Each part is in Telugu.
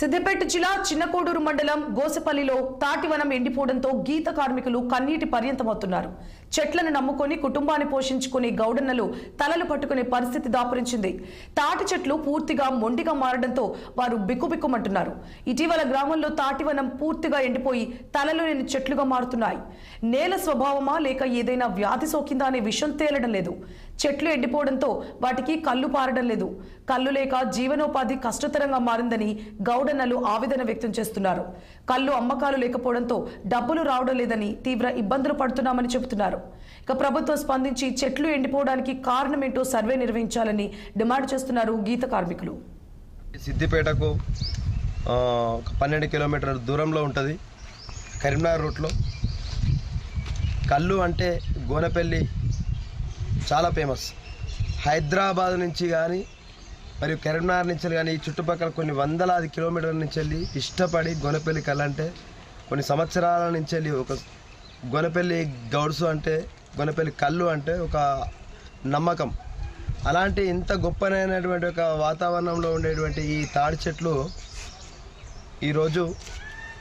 సిద్దిపేట జిల్లా చిన్నకోడూరు మండలం గోసపల్లిలో తాటివనం ఎండిపోవడంతో గీత కార్మికులు కన్నీటి పర్యంతమవుతున్నారు. చెట్లను నమ్ముకొని కుటుంబాన్ని పోషించుకునే గౌడన్నలు తలలు పట్టుకునే పరిస్థితి దాపురించింది. తాటి చెట్లు పూర్తిగా మొండిగా మారడంతో వారు బిక్కుబిక్కుమంటున్నారు. ఇటీవల గ్రామంలో తాటివనం పూర్తిగా ఎండిపోయి తలలు లేని చెట్లుగా మారుతున్నాయి. నేల స్వభావమా లేక ఏదైనా వ్యాధి సోకిందా అనే విషయం తేలడం లేదు. చెట్లు ఎండిపోవడంతో వాటికి కళ్ళు పారడం లేదు. కళ్ళు లేక జీవనోపాధి కష్టతరంగా మారిందని గౌడన్నలు ఆవేదన వ్యక్తం చేస్తున్నారు. కళ్ళు అమ్మకాలు లేకపోవడంతో డబ్బులు రావడం లేదని తీవ్ర ఇబ్బందులు పడుతున్నామని చెబుతున్నారు. ఇక ప్రభుత్వం స్పందించి చెట్లు ఎండిపోవడానికి కారణమేంటో సర్వే నిర్వహించాలని డిమాండ్ చేస్తున్నారు గీత కార్మికులు. సిద్దిపేటకు పన్నెండు కిలోమీటర్ల దూరంలో ఉంటుంది కరీంనగర్ రూట్లో. కళ్ళు అంటే గోనపల్లి చాలా ఫేమస్ హైదరాబాద్ నుంచి కానీ మరియు కరీంనగర్ నుంచి కానీ ఈ చుట్టుపక్కల కొన్ని వందలాది కిలోమీటర్ల నుంచి వెళ్ళి ఇష్టపడి గొనపల్లి కళ్ళు అంటే కొన్ని సంవత్సరాల నుంచి వెళ్ళి ఒక గొనపల్లి గౌడ్సు అంటే గొనపల్లి కళ్ళు అంటే ఒక నమ్మకం. అలాంటి ఇంత గొప్పనైనటువంటి ఒక వాతావరణంలో ఉండేటువంటి ఈ తాడి చెట్లు ఈరోజు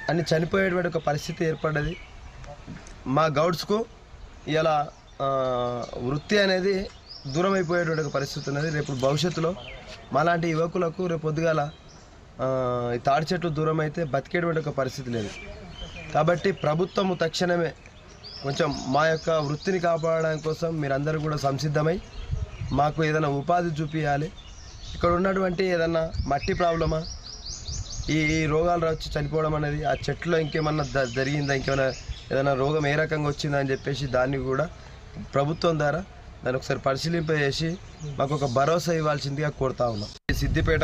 అన్ని చనిపోయేటువంటి ఒక పరిస్థితి ఏర్పడ్డది. మా గౌడ్స్కు ఇలా వృత్తి అనేది దూరం అయిపోయేటువంటి పరిస్థితి ఉన్నది. రేపు భవిష్యత్తులో మాలాంటి యువకులకు రేపు పొద్దుగాల ఈ తాడి చెట్లు దూరం అయితే బతికేటువంటి ఒక పరిస్థితి లేదు. కాబట్టి ప్రభుత్వము తక్షణమే కొంచెం మా యొక్క వృత్తిని కాపాడడానికి కోసం మీరందరూ కూడా సంసిద్ధమై మాకు ఏదైనా ఉపాధి చూపించాలి ఇక్కడ ఉన్నటువంటి ఏదన్నా మట్టి ప్రాబ్లమా? ఈ రోగాలు వచ్చి చనిపోవడం అనేది ఆ చెట్టులో ఇంకేమన్నా జరిగిందా? ఇంకేమైనా ఏదైనా రోగం ఏ రకంగా వచ్చిందా అని చెప్పేసి దాన్ని కూడా ప్రభుత్వం ద్వారా దాన్ని ఒకసారి పరిశీలింపజేసి మాకు ఒక భరోసా ఇవ్వాల్సిందిగా కోరుతా ఉన్నాం. సిద్దిపేట